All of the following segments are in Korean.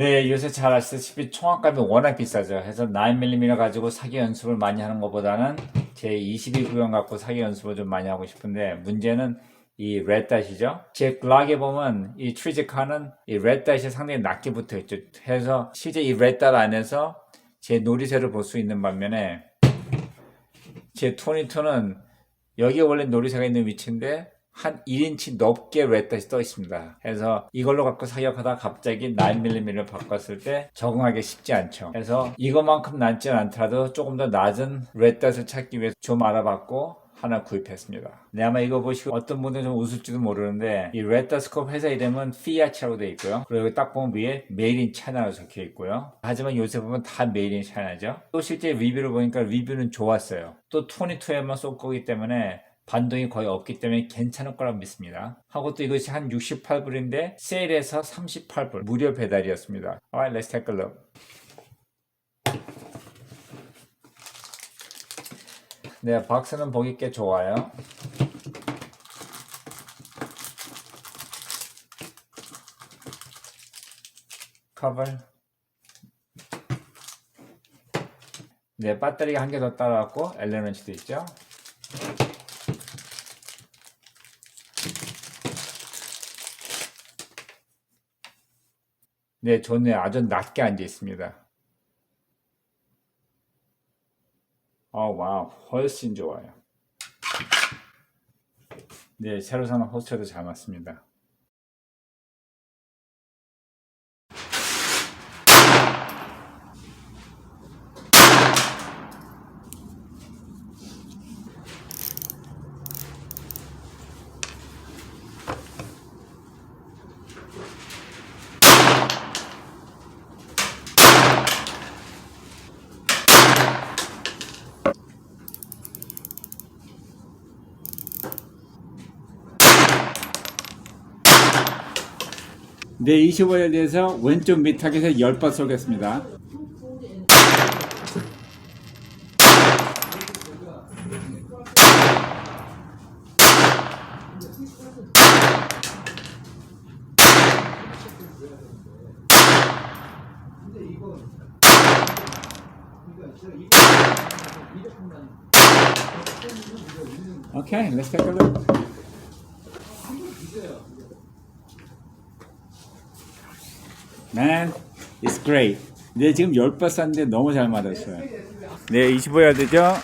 네, 요새 잘 아시다시피 총합값이 워낙 비싸죠. 해서 9mm 가지고 사기 연습을 많이 하는 것보다는 제 22 구형 갖고 사기 연습을 좀 많이 하고 싶은데 문제는 이 레드닷이죠. 제 글락에 보면 이 트리지카는 이 레드닷이 상당히 낮게 붙어 있죠. 해서 실제 이 레드닷 안에서 제 놀이새를 볼 수 있는 반면에 제 22는 여기 원래 놀이새가 있는 위치인데 한 1인치 높게 레드닷이 떠 있습니다. 그래서 이걸로 갖고 사격하다 갑자기 9mm를 바꿨을 때 적응하기 쉽지 않죠. 그래서 이것만큼 낮진 않더라도 조금 더 낮은 레드닷을 찾기 위해서 좀 알아봤고 하나 구입했습니다. 네, 아마 이거 보시고 어떤 분들은 좀 웃을지도 모르는데 이 스코프 회사 이름은 피아치라고 되어 있고요. 그리고 딱 보면 위에 메이드 인 차이나로 적혀 있고요. 하지만 요새 보면 다 메이드 인 차이나죠. 또 실제 리뷰를 보니까 리뷰는 좋았어요. 또 22에만 쏠 거기 때문에 반동이 거의 없기 때문에 괜찮을 거라고 믿습니다. 하고 또 이것이 한 68불인데 세일해서 38불 무료 배달이었습니다. Alright, let's take a look. 네, 박스는 보기 꽤 좋아요. 커버. 네, 배터리가 한 개 더 따라왔고 엘레런치도 있죠. 네, 좋네요. 아주 낮게 앉아 있습니다. 어, 와우. 훨씬 좋아요. 네, 새로 사는 호스터도 잘 맞습니다. 네, 25에 대해서 왼쪽 밑타겟에 10번 쏘겠습니다. 오케이, let's take a look. Man, it's great. 네, 지금 10번 쐈는데 너무 잘 맞았어요. 네, 25야드죠?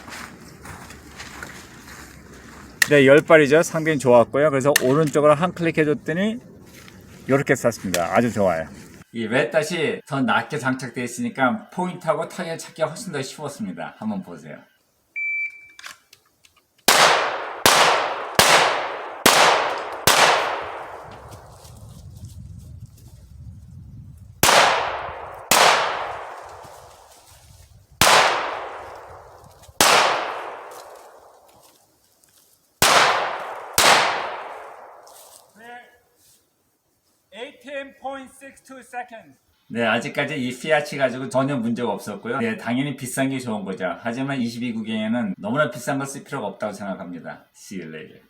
네, 10발이죠. 상당히 좋았고요. 그래서 오른쪽으로 한 클릭 해줬더니 이렇게 쐈습니다. 아주 좋아요. 이 렛닷이 더 낮게 장착되어 있으니까 포인트하고 타겟 찾기가 훨씬 더 쉬웠습니다. 한번 보세요. 네, 아직까지 이 피아치 가지고 전혀 문제가 없었고요. 네, 당연히 비싼 게 좋은 거죠. 하지만 22구경에는 너무나 비싼 걸 쓸 필요가 없다고 생각합니다. See you later.